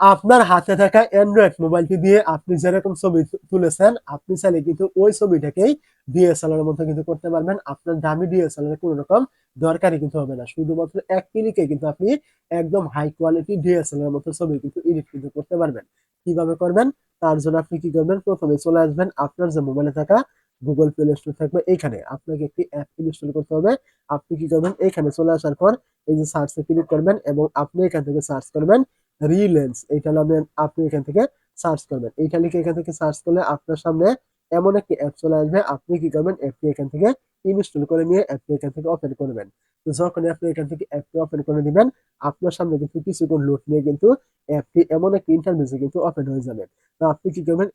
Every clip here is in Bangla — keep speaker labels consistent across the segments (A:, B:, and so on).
A: আপনার হাতে থাকা অ্যান্ড্রয়েড মোবাইলটি দিয়ে আপনি যেরকম ছবি তুলেছেন, আপনি চাইলে কিন্তু ওই ছবিটাকেই ডিএসএলআর মধ্যে কিন্তু করতে পারবেন। আপনার দামি ডিএসএলআর কোনো রকম দরকারই কিন্তু হবে না। শুধুমাত্র এক ক্লিকে কিন্তু আপনি একদম হাই কোয়ালিটি ডিএসএলআর মতো ছবি কিন্তু এডিট কিন্তু করতে পারবেন। কীভাবে করবেন? তার জন্য আপনি কি করবেন? প্রথমে চলে আসবেন। আপনার যে মোবাইলে থাকা গুগল প্লে স্টোর থাকবে এখানে আপনাকে একটি অ্যাপ ইনস্টল করতে হবে। আপনি কি করবেন? এখানে চলে আসার পর এই যে সার্চে ক্লিক করবেন এবং আপনি এখান থেকে সার্চ করবেন রিলেন্স এইটা নামে আপনি এখান থেকে সার্চ করবেন। এইটা লিখে এখান থেকে সার্চ করলে আপনার সামনে এমন একটি অ্যাপ চলে আসবে, আপনি কি করবেন অ্যাপটি এখান থেকে ইনস্টল করে নিয়ে অ্যাপটি এখান থেকে ওপেন করবেন। তো যখন আপনি এখান থেকে অ্যাপটি ওপেন করে দিবেন, আপনার সামনে কিন্তু কিছু কিছুক্ষণ লোড নিয়ে কিন্তু অ্যাপটি এমন একটি ইন্টারভিউসে কিন্তু ওপেন হয়ে যাবে। তো আপনি কি করবেন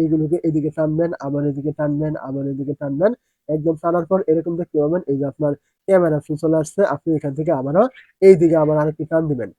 A: এইগুলোকে এদিকে টানবেন, আবার এদিকে টানবেন, আবার এদিকে টানবেন, একদম টানার পর এরকম দেখতে পাবেন, এই যে আপনার ক্যামেরা অপশন চলে আসছে, আপনি এখান থেকে আবারও এইদিকে আবার আরেকটি টান দিবেন।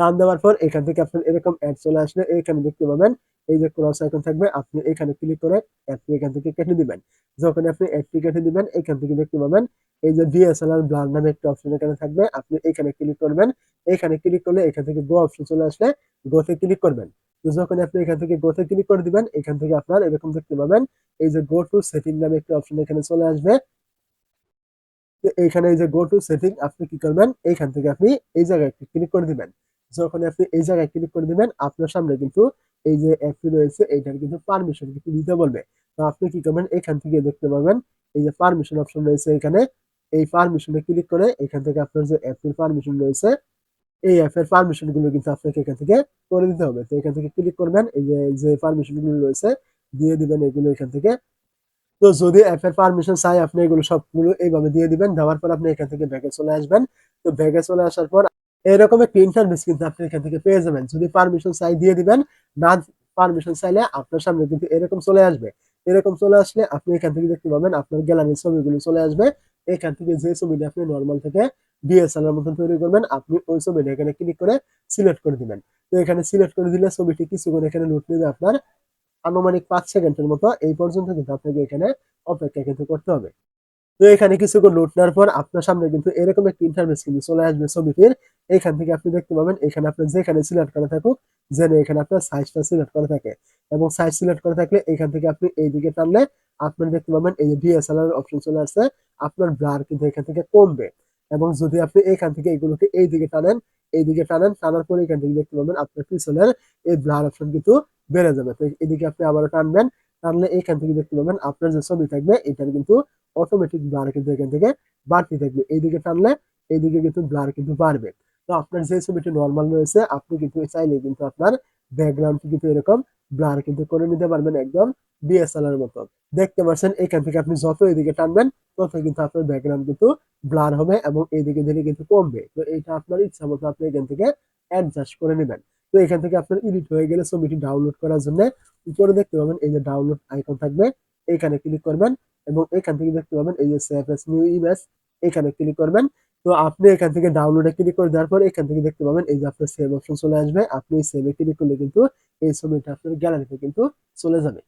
A: টান দেওয়ার পর এখান থেকে আপনার এরকম অ্যাড চলে আসলে এখানে দেখতে পাবেন, এই যে ক্রস আইকন থাকবে, আপনি এখানে ক্লিক করে অ্যাডটি এখান থেকে কেটে দিবেন। যখন আপনি অ্যাডটি কেটে দিবেন, এখান থেকে দেখতে পাবেন, এই যে ডিএসএলআর ব্লার নামে একটা অপশন এখানে থাকবে, আপনি এখানে ক্লিক করবেন, এখানে ক্লিক করলে এখান থেকে গো অপশন চলে আসলে গোতে ক্লিক করবেন। যখন আপনি এখান থেকে গোতে ক্লিক করে দিবেন, এখান থেকে আপনার এরকম দেখতে পাবেন, এই যে গো টু সেটিং নামে একটা অপশন এখানে চলে আসবে। এইখানে এই যে গো টু সেটিং আপনি কি করবেন, এইখান থেকে আপনি এই জায়গায় ক্লিক করে দিবেন। যখন আপনি এই জায়গায় ক্লিক করে দিবেন, আপনার সামনে কিন্তু এই যে অ্যাপটি রয়েছে, এইটার কিন্তু পারমিশন কিন্তু দিতে বলবে। তো আপনি কি করবেন? এখান থেকে দেখতে পাবেন এই যে পারমিশন অপশন রয়েছে এখানে। এই পারমিশনে ক্লিক করে এখান থেকে আপনার যে অ্যাপটির পারমিশন রয়েছে, এই অ্যাপের পারমিশনগুলো কিন্তু আপনাকে এখান থেকে করে দিতে হবে। তো এখান থেকে ক্লিক করবেন, এই যে যে পারমিশনগুলো রয়েছে, দিয়ে দিবেন এগুলো এখান থেকে। তো যদি অ্যাপের পারমিশন চাই, আপনি এগুলো সবগুলো এইভাবে দিয়ে দিবেন, দেওয়ার পর আপনি এখান থেকে ব্যাগে চলে আসবেন। তো ব্যাগে চলে আসার পর এরকম একটা ইন্টারভিউ কিন্তু আপনি এখান থেকে পেয়ে যাবেন। যদি পারমিশন চাই দিয়ে দিবেন, না পারমিশন চাইলে আপনার সামনে কিন্তু এরকম চলে আসবে। এরকম চলে আসলে আপনি এখান থেকে দেখতে পাবেন আপনার গ্যালারির ছবিগুলো চলে আসবে। এখান থেকে যে ছবিটা আপনি নর্মাল থেকে ডিএসএলআর মতন তৈরি করবেন, আপনি ওই ছবিটা এখানে ক্লিক করে সিলেক্ট করে দিবেন। তো এখানে সিলেক্ট করে দিলে ছবিটি কিছুক্ষণ এখানে লুট নেবে আপনার আনুমানিক পাঁচ সেকেন্ডের মতো। এই পর্যন্ত কিন্তু আপনাকে এখানে অপেক্ষা কিন্তু করতে হবে। তো এখানে কিছুক্ষণ লোড নেওয়ার পর আপনার সামনে কিন্তু এরকম একটি ইন্টারভেস কিন্তু চলে আসবে ছবিটির। এখান থেকে আপনি দেখতে পাবেন এখানে আপনার যেখানে সিলেক্ট করা থাকুক, যেন এখানে আপনার সাইজটা সিলেক্ট করা থাকে। এবং সাইজ সিলেক্ট করা থাকলে এখান থেকে আপনি এইদিকে টানলে আপনার দেখতে পাবেন, এই যে ডিএসএলআর অপশন চলে আসছে, আপনার ব্লার কিন্তু এখান থেকে কমবে। এবং যদি আপনি এখান থেকে এগুলোকে এইদিকে টানেন এইদিকে টানেন, টানার পরে এখান থেকে দেখতে পাবেন আপনার পিছনের এই ব্লার অপশন কিন্তু বেড়ে যাবে। তো এদিকে আপনি আবারও টানবেন, টানলে এখান থেকে দেখতে পাবেন আপনার যে ছবি থাকবে, এটার কিন্তু অটোমেটিক ব্লার কিন্তু এখান থেকে বাড়তে থাকবে। এইদিকে টানলে এইদিকে কিন্তু ব্লার কিন্তু বাড়বে। তো আপনার যে ছবিটি নর্মাল রয়েছে, আপনি কিন্তু চাইলে কিন্তু আপনার ব্যাকগ্রাউন্ড কিন্তু এরকম ব্লার কিন্তু করে নিতে পারবেন একদম ডিএসএলআর মতো। দেখতে পাচ্ছেন, এখান থেকে আপনি যত এদিকে টানবেন, তত কিন্তু আপনার ব্যাকগ্রাউন্ড কিন্তু ব্লার হবে এবং এইদিকে ধীরে কিন্তু কমবে। তো এটা আপনার ইচ্ছা মতো আপনি এখান থেকে অ্যাডজাস্ট করে নেবেন। তো এখান থেকে আপনার এডিট হয়ে গেলে ছবিটি ডাউনলোড করার জন্য উপরে দেখতে পাবেন? এই যে ডাউনলোড আইকন থাকবে, এখানে ক্লিক করবেন এবং এখান থেকে দেখতে পাবেন এই যে সেভ এস নিউ ইমেজ এখানে ক্লিক করবেন। তো আপনি এখান থেকে ডাউনলোডে ক্লিক করে দেওয়ার পর এখান থেকে দেখতে পাবেন এই যে আপনার সেভ অপশন চলে আসবে। আপনি সেভে ক্লিক করলে কিন্তু এই ছবিটা আপনার গ্যালারিতে কিন্তু চলে যাবে।